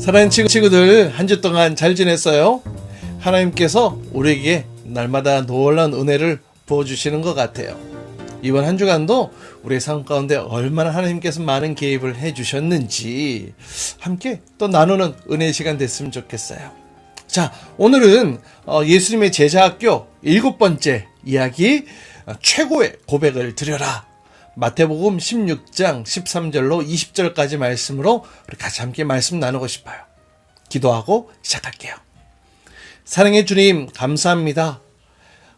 사랑하는 친구, 친구들 한 주 동안 잘 지냈어요? 하나님께서 우리에게 날마다 놀라운 은혜를 부어주시는 것 같아요. 이번 한 주간도 우리의 삶 가운데 얼마나 하나님께서 많은 개입을 해주셨는지 함께 또 나누는 은혜의 시간 됐으면 좋겠어요. 자, 오늘은 어, 예수님의 제자학교 일곱 번째 이야기 어, 최고의 고백을 드려라. 마태복음 16장 13절로 20절까지 말씀으로 우리 같이 함께 말씀 나누고 싶어요. 기도하고 시작할게요. 사랑의 주님, 감사합니다.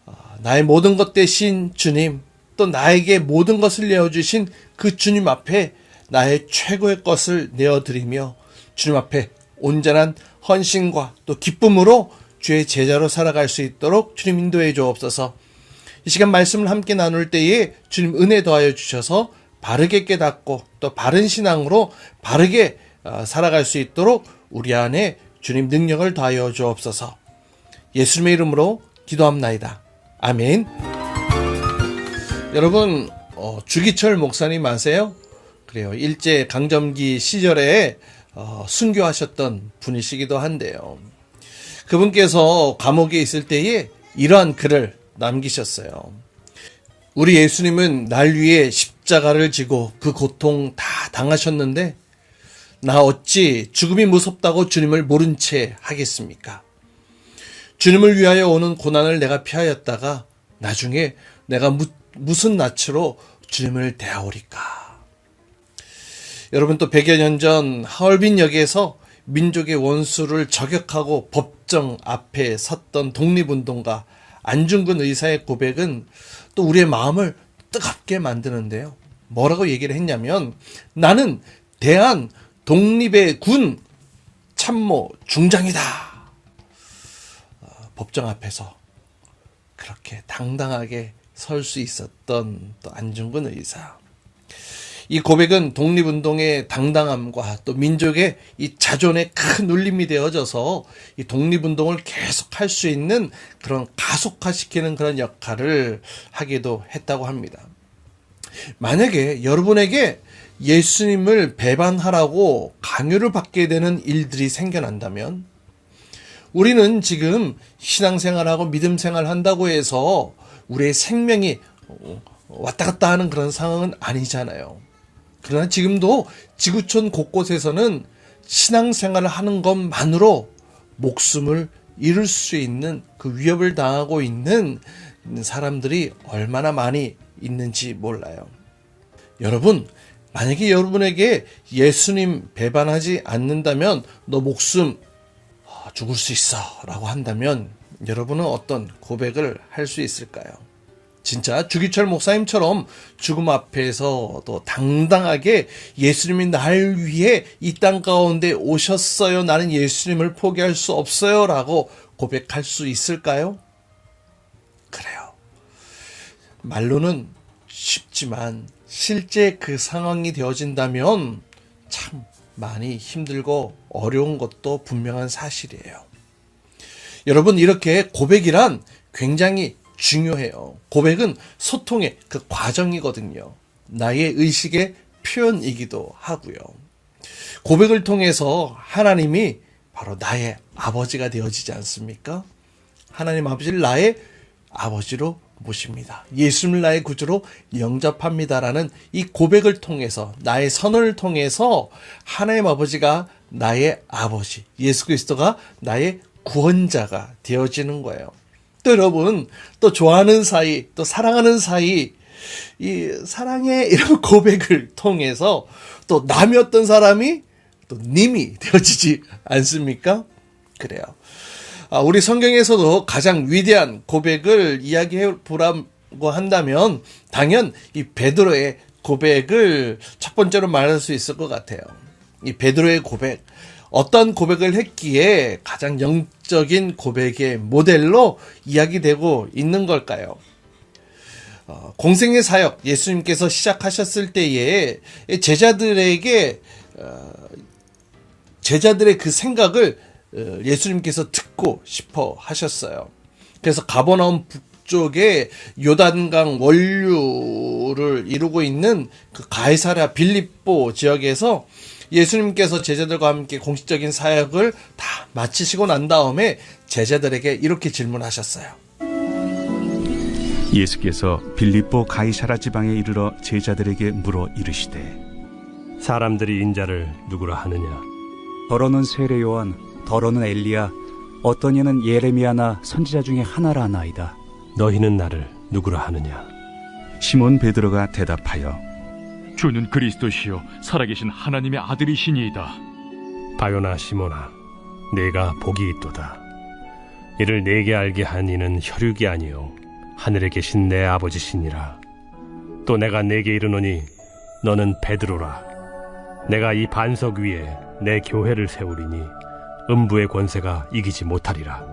어, 나의 모든 것 대신 주님, 또 나에게 모든 것을 내어주신 그 주님 앞에 나의 최고의 것을 내어드리며 주님 앞에 온전한 헌신과 또 기쁨으로 주의 제자로 살아갈 수 있도록 주님 인도해 주옵소서. 이 시간 말씀을 함께 나눌 때에 주님 은혜 더하여 주셔서 바르게 깨닫고 또 바른 신앙으로 바르게 어, 살아갈 수 있도록 우리 안에 주님 능력을 더하여 주옵소서. 예수님의 이름으로 기도합나이다. 아멘. 여러분 어, 주기철 목사님 아세요? 그래요. 일제 강점기 시절에 어, 순교하셨던 분이시기도 한데요. 그분께서 감옥에 있을 때에 이러한 글을 남기셨어요. 우리 예수님은 날 위해 십자가를 지고 그 고통 다 당하셨는데 나 어찌 죽음이 무섭다고 주님을 모른 채 하겠습니까? 주님을 위하여 오는 고난을 내가 피하였다가 나중에 내가 무, 무슨 낯으로 주님을 대하오리까? 여러분 또 100여 년 전 하얼빈 역에서 민족의 원수를 저격하고 법정 앞에 섰던 독립운동가 안중근 의사의 고백은 또 우리의 마음을 뜨겁게 만드는데요. 뭐라고 얘기를 했냐면 나는 대한 독립의 군 참모 중장이다. 어, 법정 앞에서 그렇게 당당하게 설 수 있었던 또 안중근 의사. 이 고백은 독립운동의 당당함과 또 민족의 이 자존의 큰 울림이 되어져서 이 독립운동을 계속 할 수 있는 그런 가속화시키는 그런 역할을 하기도 했다고 합니다. 만약에 여러분에게 예수님을 배반하라고 강요를 받게 되는 일들이 생겨난다면 우리는 지금 신앙생활하고 믿음 생활 한다고 해서 우리의 생명이 왔다 갔다 하는 그런 상황은 아니잖아요. 그러나 지금도 지구촌 곳곳에서는 신앙생활을 하는 것만으로 목숨을 잃을 수 있는 그 위협을 당하고 있는 사람들이 얼마나 많이 있는지 몰라요. 여러분, 만약에 여러분에게 예수님 배반하지 않는다면 너 목숨 어, 죽을 수 있어 라고 한다면 여러분은 어떤 고백을 할 수 있을까요? 진짜 주기철 목사님처럼 죽음 앞에서 또 당당하게 예수님이 날 위해 이 땅 가운데 오셨어요. 나는 예수님을 포기할 수 없어요. 라고 고백할 수 있을까요? 그래요. 말로는 쉽지만 실제 그 상황이 되어진다면 참 많이 힘들고 어려운 것도 분명한 사실이에요. 여러분, 이렇게 고백이란 굉장히 중요해요. 고백은 소통의 그 과정이거든요. 나의 의식의 표현이기도 하고요. 고백을 통해서 하나님이 바로 나의 아버지가 되어지지 않습니까? 하나님 아버지를 나의 아버지로 모십니다. 예수님을 나의 구주로 영접합니다라는 이 고백을 통해서 나의 선언을 통해서 하나님 아버지가 나의 아버지, 예수 그리스도가 나의 구원자가 되어지는 거예요. 또 여러분, 또 좋아하는 사이, 또 사랑하는 사이, 이 사랑의 이런 고백을 통해서 또 남이 어떤 사람이 또 님이 되어지지 않습니까? 그래요. 아, 우리 성경에서도 가장 위대한 고백을 이야기해 보라고 한다면 당연 이 베드로의 고백을 첫 번째로 말할 수 있을 것 같아요. 이 베드로의 고백. 어떤 고백을 했기에 가장 영적인 고백의 모델로 이야기되고 있는 걸까요? 어, 공생의 사역 예수님께서 시작하셨을 때에 제자들에게 어, 제자들의 그 생각을 어, 예수님께서 듣고 싶어 하셨어요. 그래서 가버나움 북쪽에 요단강 원류를 이루고 있는 그 가이사랴 빌립보 지역에서 예수님께서 제자들과 함께 공식적인 사역을 다 마치시고 난 다음에 제자들에게 이렇게 질문하셨어요. 예수께서 빌립보 가이사라 지방에 이르러 제자들에게 물어 이르시되 사람들이 인자를 누구라 하느냐? 더러는 세례 요한, 더러는 엘리야, 어떤 이는 예레미야나 선지자 중에 하나라 나이다. 너희는 나를 누구라 하느냐? 시몬 베드로가 대답하여 주는 그리스도시요 살아계신 하나님의 아들이시니이다. 바요나 시모나, 내가 복이 있도다. 이를 내게 알게 한 이는 혈육이 아니요 하늘에 계신 내 아버지시니라. 또 내가 내게 이르노니 너는 베드로라. 내가 이 반석 위에 내 교회를 세우리니 음부의 권세가 이기지 못하리라.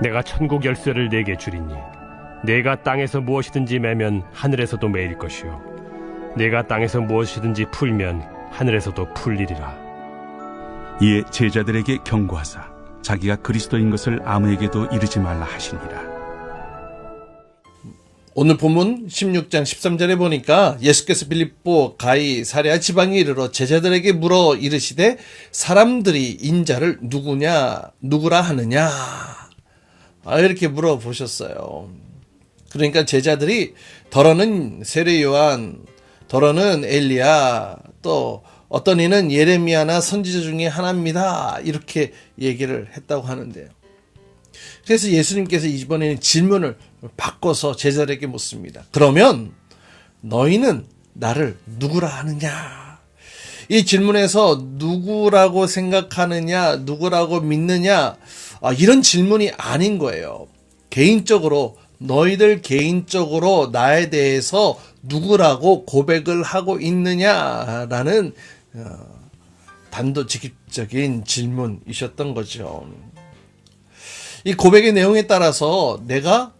내가 천국 열쇠를 내게 주리니 내가 땅에서 무엇이든지 매면 하늘에서도 매일 것이요 내가 땅에서 무엇이든지 풀면 하늘에서도 풀리리라. 이에 제자들에게 경고하사 자기가 그리스도인 것을 아무에게도 이르지 말라 하시니라 오늘 본문 16장 13절에 보니까 예수께서 빌립보 가이 사레아 지방에 이르러 제자들에게 물어 이르시되 사람들이 인자를 누구냐 누구라 하느냐 아 이렇게 물어보셨어요. 그러니까 제자들이 더러는 세례 요한 더러는 엘리야 또 어떤 이는 예레미야나 선지자 중에 하나입니다. 이렇게 얘기를 했다고 하는데요. 그래서 예수님께서 이번에는 질문을 바꿔서 제자들에게 묻습니다. 그러면 너희는 나를 누구라 하느냐? 이 질문에서 누구라고 생각하느냐, 누구라고 믿느냐, 아, 이런 질문이 아닌 거예요. 개인적으로, 너희들 개인적으로 나에 대해서 누구라고 고백을 하고 있느냐라는 어, 단도직입적인 질문이셨던 거죠. 이 고백의 내용에 따라서 내가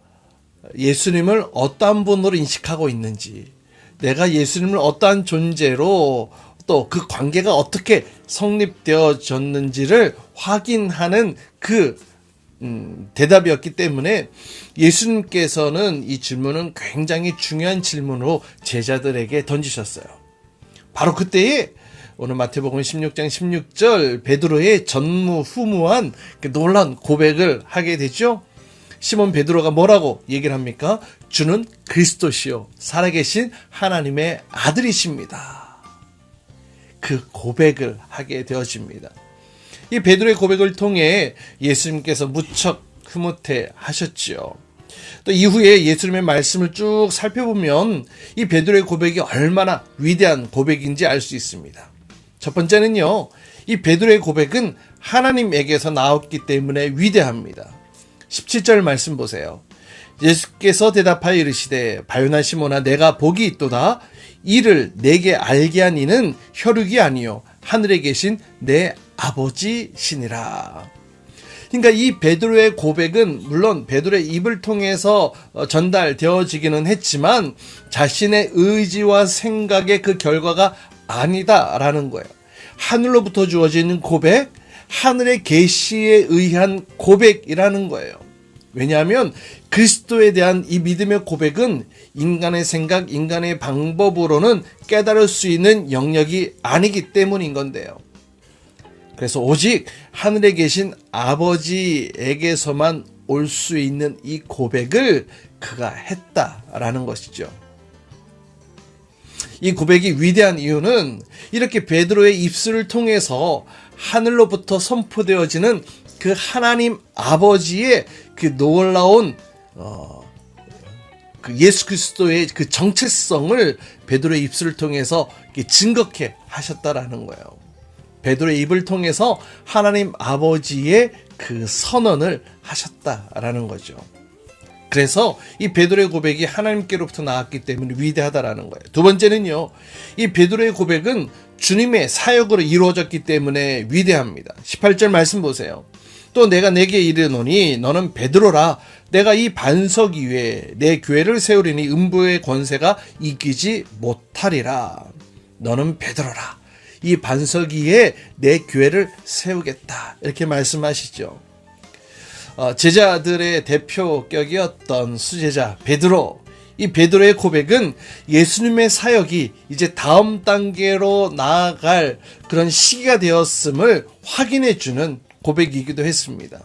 예수님을 어떠한 분으로 인식하고 있는지, 내가 예수님을 어떠한 존재로 또 그 관계가 어떻게 성립되어졌는지를 확인하는 그 음, 대답이었기 때문에 예수님께서는 이 질문은 굉장히 중요한 질문으로 제자들에게 던지셨어요. 바로 그때에 오늘 마태복음 16장 16절 베드로의 전무후무한 그 놀라운 고백을 하게 되죠. 시몬 베드로가 뭐라고 얘기를 합니까? 주는 그리스도시요 살아계신 하나님의 아들이십니다. 그 고백을 하게 되어집니다. 이 베드로의 고백을 통해 예수님께서 무척 흐뭇해 하셨지요. 또 이후에 예수님의 말씀을 쭉 살펴보면 이 베드로의 고백이 얼마나 위대한 고백인지 알 수 있습니다. 첫 번째는요, 이 베드로의 고백은 하나님에게서 나왔기 때문에 위대합니다. 17절 말씀 보세요. 예수께서 대답하여 이르시되 바요나 시모나 내가 복이 있도다 이를 내게 알게 한 이는 혈육이 아니요 하늘에 계신 내 아버지시니라. 그러니까 이 베드로의 고백은 물론 베드로의 입을 통해서 어, 전달되어지기는 했지만 자신의 의지와 생각의 그 결과가 아니다라는 거예요. 하늘로부터 주어지는 고백, 하늘의 계시에 의한 고백이라는 거예요. 왜냐하면 그리스도에 대한 이 믿음의 고백은 인간의 생각, 인간의 방법으로는 깨달을 수 있는 영역이 아니기 때문인 건데요. 그래서 오직 하늘에 계신 아버지에게서만 올 수 있는 이 고백을 그가 했다라는 것이죠. 이 고백이 위대한 이유는 이렇게 베드로의 입술을 통해서 하늘로부터 선포되어지는 그 하나님 아버지의 그 놀라운 어, 그 예수 그리스도의 그 정체성을 베드로의 입술을 통해서 증거케 하셨다라는 거예요. 베드로의 입을 통해서 하나님 아버지의 그 선언을 하셨다라는 거죠. 그래서 이 베드로의 고백이 하나님께로부터 나왔기 때문에 위대하다라는 거예요. 두 번째는요. 이 베드로의 고백은 주님의 사역으로 이루어졌기 때문에 위대합니다. 18절 말씀 보세요. 또 내가 내게 이르노니 너는 베드로라 내가 이 반석 위에 내 교회를 세우리니 음부의 권세가 이기지 못하리라. 너는 베드로라. 이 반석 위에 내 교회를 세우겠다. 이렇게 말씀하시죠. 어, 제자들의 대표격이었던 수제자 베드로. 이이 베드로의 고백은 예수님의 사역이 이제 다음 단계로 나아갈 그런 시기가 되었음을 확인해 주는 고백이기도 했습니다.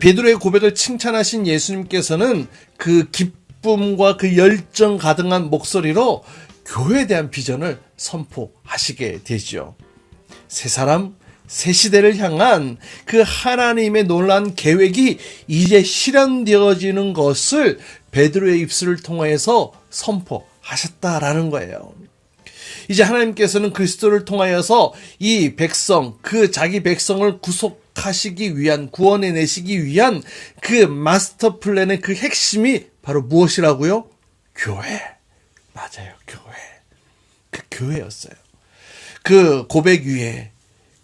베드로의 고백을 칭찬하신 예수님께서는 그 기쁨과 그 열정 가득한 목소리로 교회에 대한 비전을 선포하시게 되죠. 새 사람, 새 시대를 향한 그 하나님의 놀란 계획이 이제 실현되어지는 것을 베드로의 입술을 통하여서 선포하셨다라는 거예요. 이제 하나님께서는 그리스도를 통하여서 이 백성, 그 자기 백성을 구속하시기 위한, 구원해 내시기 위한 그 마스터 플랜의 그 핵심이 바로 무엇이라고요? 교회. 맞아요, 교회. 그 교회였어요. 그 고백 위에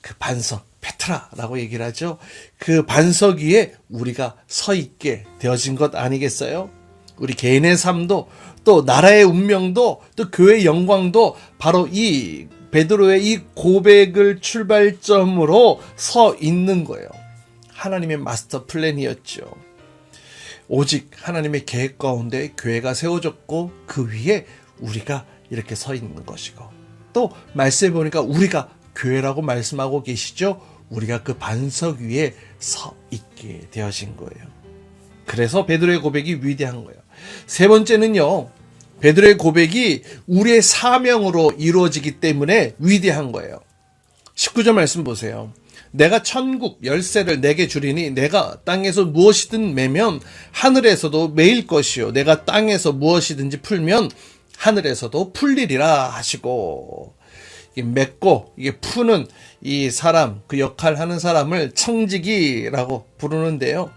그 반석, 페트라라고 얘기를 하죠. 그 반석 위에 우리가 서 있게 되어진 것 아니겠어요? 우리 개인의 삶도 또 나라의 운명도 또 교회의 영광도 바로 이 베드로의 이 고백을 출발점으로 서 있는 거예요. 하나님의 마스터 플랜이었죠. 오직 하나님의 계획 가운데 교회가 세워졌고 그 위에 우리가 이렇게 서 있는 것이고 또 말씀해 보니까 우리가 교회라고 말씀하고 계시죠. 우리가 그 반석 위에 서 있게 되어진 거예요. 그래서 베드로의 고백이 위대한 거예요. 세 번째는요. 베드로의 고백이 우리의 사명으로 이루어지기 때문에 위대한 거예요. 19절 말씀 보세요. 내가 천국 열쇠를 내게 주리니 내가 땅에서 무엇이든 매면 하늘에서도 매일 것이요 내가 땅에서 무엇이든지 풀면 하늘에서도 풀리리라 하시고 이 맺고 이게 푸는 이 사람 그 역할 하는 사람을 청지기라고 부르는데요.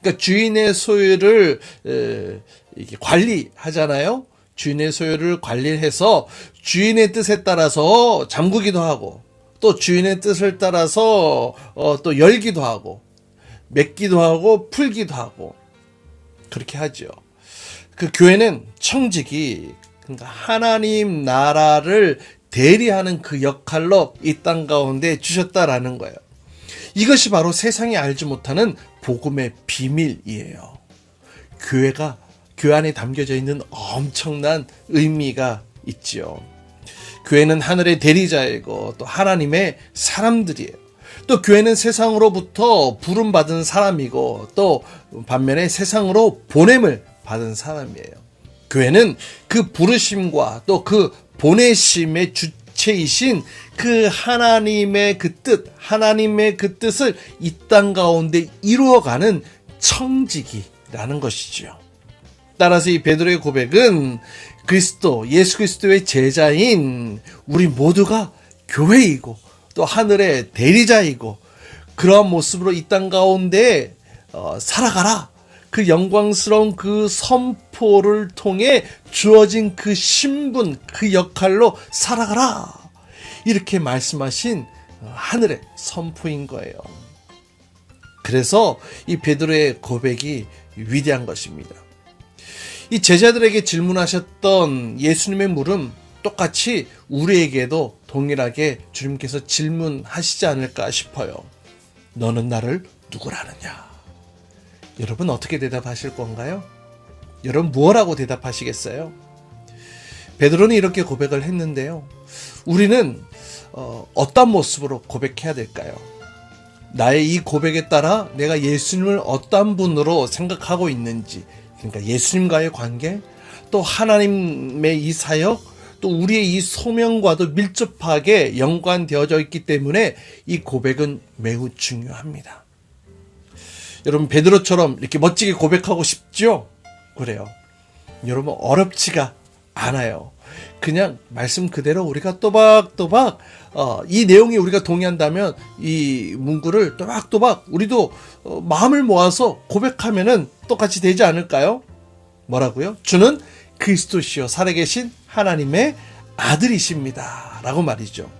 그러니까 주인의 소유를 에, 이게 관리하잖아요. 주인의 소유를 관리해서 주인의 뜻에 따라서 잠그기도 하고 또 주인의 뜻을 따라서 어, 또 열기도 하고 맺기도 하고 풀기도 하고 그렇게 하죠. 그 교회는 청직이 그러니까 하나님 나라를 대리하는 그 역할로 이 땅 가운데 주셨다라는 거예요. 이것이 바로 세상이 알지 못하는 복음의 비밀이에요. 교회가 교회 안에 담겨져 있는 엄청난 의미가 있지요. 교회는 하늘의 대리자이고 또 하나님의 사람들이에요. 또 교회는 세상으로부터 부름 받은 사람이고 또 반면에 세상으로 보냄을 받은 사람이에요. 교회는 그 부르심과 또 그 보내심의 주체이신 그 하나님의 그 뜻, 하나님의 그 뜻을 이 땅 가운데 이루어가는 청지기라는 것이지요. 따라서 이 베드로의 고백은 그리스도, 예수 그리스도의 제자인 우리 모두가 교회이고 또 하늘의 대리자이고 그러한 모습으로 이 땅 가운데 어, 살아가라. 그 영광스러운 그 선포를 통해 주어진 그 신분, 그 역할로 살아가라. 이렇게 말씀하신 어, 하늘의 선포인 거예요. 그래서 이 베드로의 고백이 위대한 것입니다. 이 제자들에게 질문하셨던 예수님의 물음 똑같이 우리에게도 동일하게 주님께서 질문하시지 않을까 싶어요. 너는 나를 누구라느냐? 여러분 어떻게 대답하실 건가요? 여러분 무엇라고 대답하시겠어요? 베드로는 이렇게 고백을 했는데요. 우리는 어, 어떤 모습으로 고백해야 될까요? 나의 이 고백에 따라 내가 예수님을 어떤 분으로 생각하고 있는지, 그러니까 예수님과의 관계, 또 하나님의 이 사역, 또 우리의 이 소명과도 밀접하게 연관되어져 있기 때문에 이 고백은 매우 중요합니다. 여러분 베드로처럼 이렇게 멋지게 고백하고 싶죠? 그래요. 여러분 어렵지가 않아요. 그냥 말씀 그대로 우리가 또박또박 어, 이 내용이 우리가 동의한다면 이 문구를 또박또박 우리도 어, 마음을 모아서 고백하면은 똑같이 되지 않을까요? 뭐라고요? 주는 그리스도시요 살아계신 하나님의 아들이십니다. 라고 말이죠.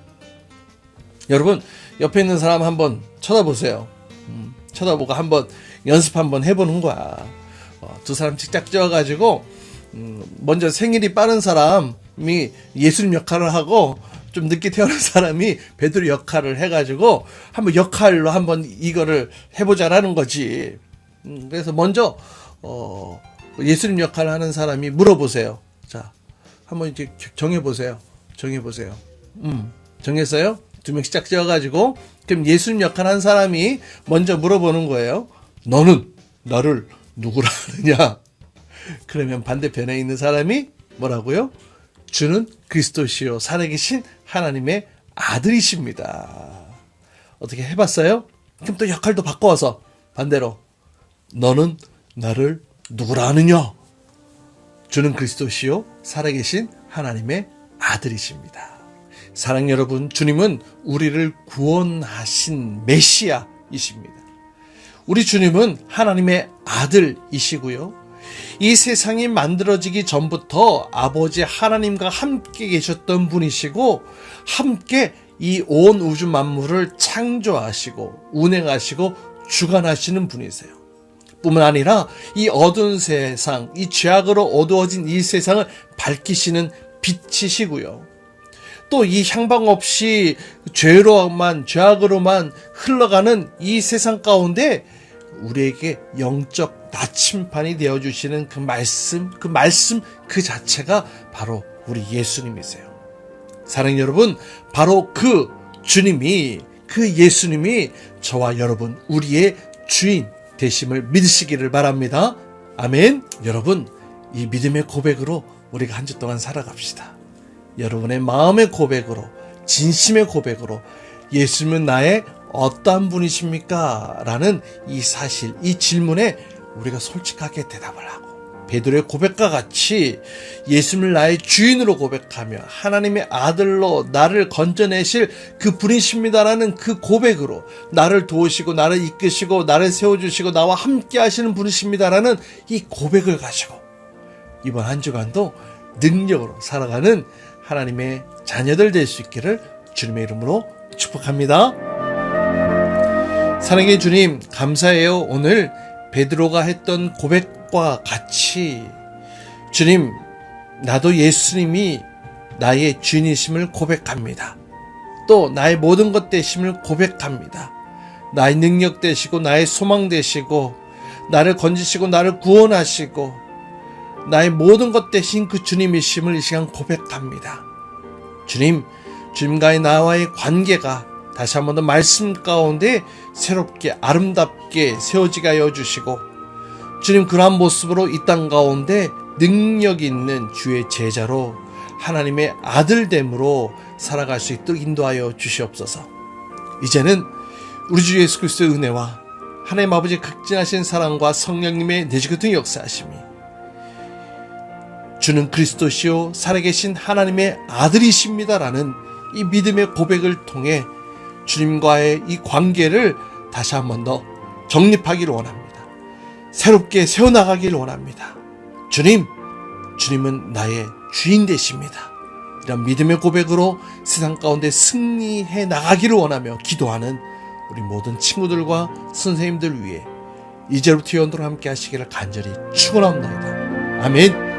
여러분 옆에 있는 사람 한번 쳐다보세요. 음, 쳐다보고 한번 연습 한번 해보는 거야. 어, 두 사람씩 짝 지어가지고 음, 먼저 생일이 빠른 사람이 예수님 역할을 하고 좀 늦게 태어난 사람이 베드로 역할을 해가지고 한번 역할로 한번 이거를 해보자라는 거지. 음, 그래서 먼저 어, 예수님 역할을 하는 사람이 물어보세요. 자, 한번 이제 정해 보세요. 정해 보세요. 음, 정했어요? 두 명씩 짝 지어가지고 그럼 예수님 역할 한 사람이 먼저 물어보는 거예요. 너는 나를 누구라 하느냐? 그러면 반대편에 있는 사람이 뭐라고요? 주는 그리스도시요 살아계신 하나님의 아들이십니다. 어떻게 해봤어요? 그럼 또 역할도 바꿔서 반대로 너는 나를 누구라 하느냐? 주는 그리스도시요 살아계신 하나님의 아들이십니다. 사랑 여러분, 주님은 우리를 구원하신 메시아이십니다. 우리 주님은 하나님의 아들이시고요. 이 세상이 만들어지기 전부터 아버지 하나님과 함께 계셨던 분이시고 함께 이 온 우주 만물을 창조하시고 운행하시고 주관하시는 분이세요. 뿐만 아니라 이 어두운 세상, 이 죄악으로 어두워진 이 세상을 밝히시는 빛이시고요. 또 이 향방 없이 죄로만 죄악으로만 흘러가는 이 세상 가운데 우리에게 영적 나침판이 되어 주시는 그 말씀, 그 말씀 그 자체가 바로 우리 예수님이세요. 사랑 여러분, 바로 그 주님이 그 예수님이 저와 여러분 우리의 주인 되심을 믿으시기를 바랍니다. 아멘. 여러분, 이 믿음의 고백으로 우리가 한 주 동안 살아갑시다. 여러분의 마음의 고백으로, 진심의 고백으로 예수님은 나의 어떠한 분이십니까? 라는 이 사실, 이 질문에 우리가 솔직하게 대답을 하고 베드로의 고백과 같이 예수님을 나의 주인으로 고백하며 하나님의 아들로 나를 건져내실 그 분이십니다라는 그 고백으로 나를 도우시고 나를 이끄시고 나를 세워주시고 나와 함께 하시는 분이십니다라는 이 고백을 가지고 이번 한 주간도 능력으로 살아가는 하나님의 자녀들 될 수 있기를 주님의 이름으로 축복합니다. 사랑의 주님, 감사해요. 오늘 베드로가 했던 고백과 같이 주님, 나도 예수님이 나의 주인이심을 고백합니다. 또 나의 모든 것 되심을 고백합니다. 나의 능력 되시고 나의 소망 되시고 나를 건지시고 나를 구원하시고 나의 모든 것 되신 그 주님이심을 이 시간 고백합니다. 주님, 주님과의 나와의 관계가 다시 한번 더 말씀 가운데 새롭게 아름답게 세워지게 하여 주시고 주님 그러한 모습으로 이 땅 가운데 능력 있는 주의 제자로 하나님의 아들됨으로 살아갈 수 있도록 인도하여 주시옵소서. 이제는 우리 주 예수 그리스도의 은혜와 하나님 아버지의 극진하신 사랑과 성령님의 내주교통 역사하심이 주는 그리스도시요 살아계신 하나님의 아들이십니다라는 이 믿음의 고백을 통해 주님과의 이 관계를 다시 한 번 더 정립하기를 원합니다. 새롭게 세워나가기를 원합니다. 주님, 주님은 나의 주인 되십니다. 이런 믿음의 고백으로 세상 가운데 승리해 나가기를 원하며 기도하는 우리 모든 친구들과 선생님들 위해 이제부터 연도로 함께 하시기를 간절히 축원합니다. 아멘.